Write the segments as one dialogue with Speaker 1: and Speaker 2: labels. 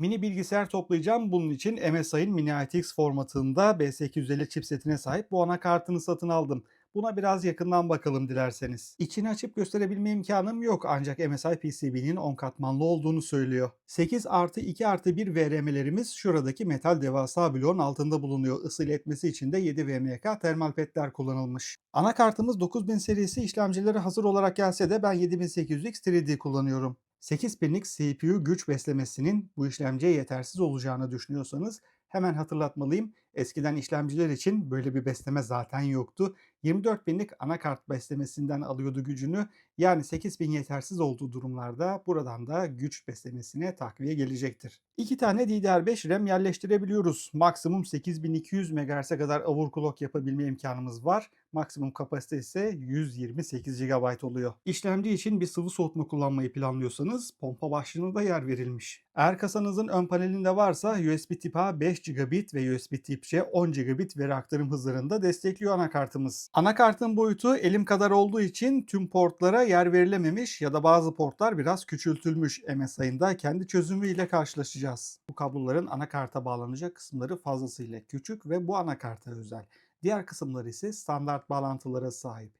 Speaker 1: Mini bilgisayar toplayacağım. Bunun için MSI'ın Mini ITX formatında B850 chipsetine sahip bu anakartını satın aldım. Buna biraz yakından bakalım dilerseniz. İçini açıp gösterebilme imkanım yok ancak MSI PCB'nin 10 katmanlı olduğunu söylüyor. 8 artı 2 artı 1 VRM'lerimiz şuradaki metal devasa bloğun altında bulunuyor. Isı iletmesi için de 7 VMK termal petler kullanılmış. Anakartımız 9000 serisi işlemcileri hazır olarak gelse de ben 7800X 3D kullanıyorum. 8 pinlik CPU güç beslemesinin bu işlemciye yetersiz olacağını düşünüyorsanız hemen hatırlatmalıyım. Eskiden işlemciler için böyle bir besleme zaten yoktu. 24 binlik anakart beslemesinden alıyordu gücünü. Yani 8000 yetersiz olduğu durumlarda buradan da güç beslemesine takviye gelecektir. İki tane DDR5 RAM yerleştirebiliyoruz. Maksimum 8200 MHz'e kadar overclock yapabilme imkanımız var. Maksimum kapasite ise 128 GB oluyor. İşlemci için bir sıvı soğutma kullanmayı planlıyorsanız pompa başlığına da yer verilmiş. Eğer kasanızın ön panelinde varsa USB tip A 5 gigabit ve USB tip C 10 gigabit veri aktarım hızlarında destekliyor anakartımız. Anakartın boyutu elim kadar olduğu için tüm portlara yer verilememiş ya da bazı portlar biraz küçültülmüş MSI'ın da kendi çözümüyle karşılaşacağız. Bu kabloların anakarta bağlanacak kısımları fazlasıyla küçük ve bu anakarta özel. Diğer kısımları ise standart bağlantılara sahip.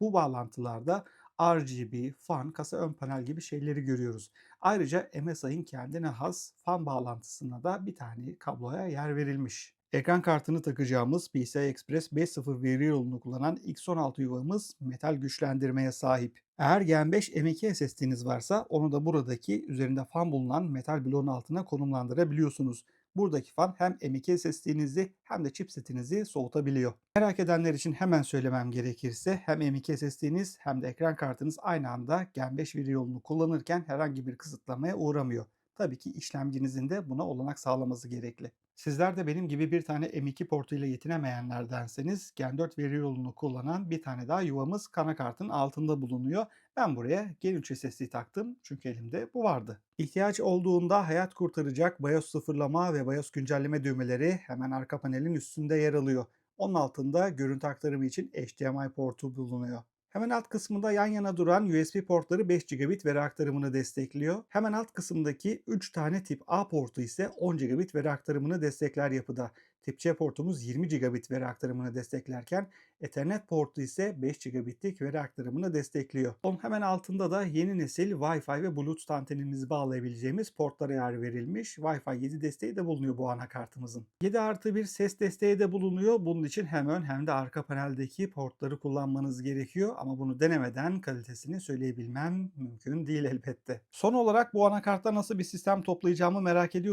Speaker 1: Bu bağlantılarda RGB, fan, kasa ön panel gibi şeyleri görüyoruz. Ayrıca MSI'ın kendine has fan bağlantısına da bir tane kabloya yer verilmiş. Ekran kartını takacağımız PCI Express 5.0 veri yolunu kullanan X16 yuvamız metal güçlendirmeye sahip. Eğer Gen 5 M2 SSD'niz varsa onu da buradaki üzerinde fan bulunan metal bloğun altına konumlandırabiliyorsunuz. Buradaki fan hem M2 SSD'nizi hem de chipsetinizi soğutabiliyor. Merak edenler için hemen söylemem gerekirse hem M2 SSD'niz hem de ekran kartınız aynı anda Gen 5 veri yolunu kullanırken herhangi bir kısıtlamaya uğramıyor. Tabii ki işlemcinizin de buna olanak sağlaması gerekli. Sizler de benim gibi bir tane M2 portuyla yetinemeyenlerdenseniz Gen 4 veri yolunu kullanan bir tane daha yuvamız kanakartın altında bulunuyor. Ben buraya Gen 3 SSD taktım çünkü elimde bu vardı. İhtiyaç olduğunda hayat kurtaracak BIOS sıfırlama ve BIOS güncelleme düğmeleri hemen arka panelin üstünde yer alıyor. Onun altında görüntü aktarımı için HDMI portu bulunuyor. Hemen alt kısmında yan yana duran USB portları 5 gigabit veri aktarımını destekliyor. Hemen alt kısımdaki 3 tane tip A portu ise 10 gigabit veri aktarımını destekler yapıda. Tip C portumuz 20 gigabit veri aktarımını desteklerken Ethernet portu ise 5 gigabitlik veri aktarımını destekliyor. Onun hemen altında da yeni nesil Wi-Fi ve Bluetooth antenimizi bağlayabileceğimiz portlara yer verilmiş. Wi-Fi 7 desteği de bulunuyor bu anakartımızın. 7 artı 1 ses desteği de bulunuyor. Bunun için hem ön hem de arka paneldeki portları kullanmanız gerekiyor. Ama bunu denemeden kalitesini söyleyebilmem mümkün değil elbette. Son olarak bu anakartta nasıl bir sistem toplayacağımı merak ediyorsunuz.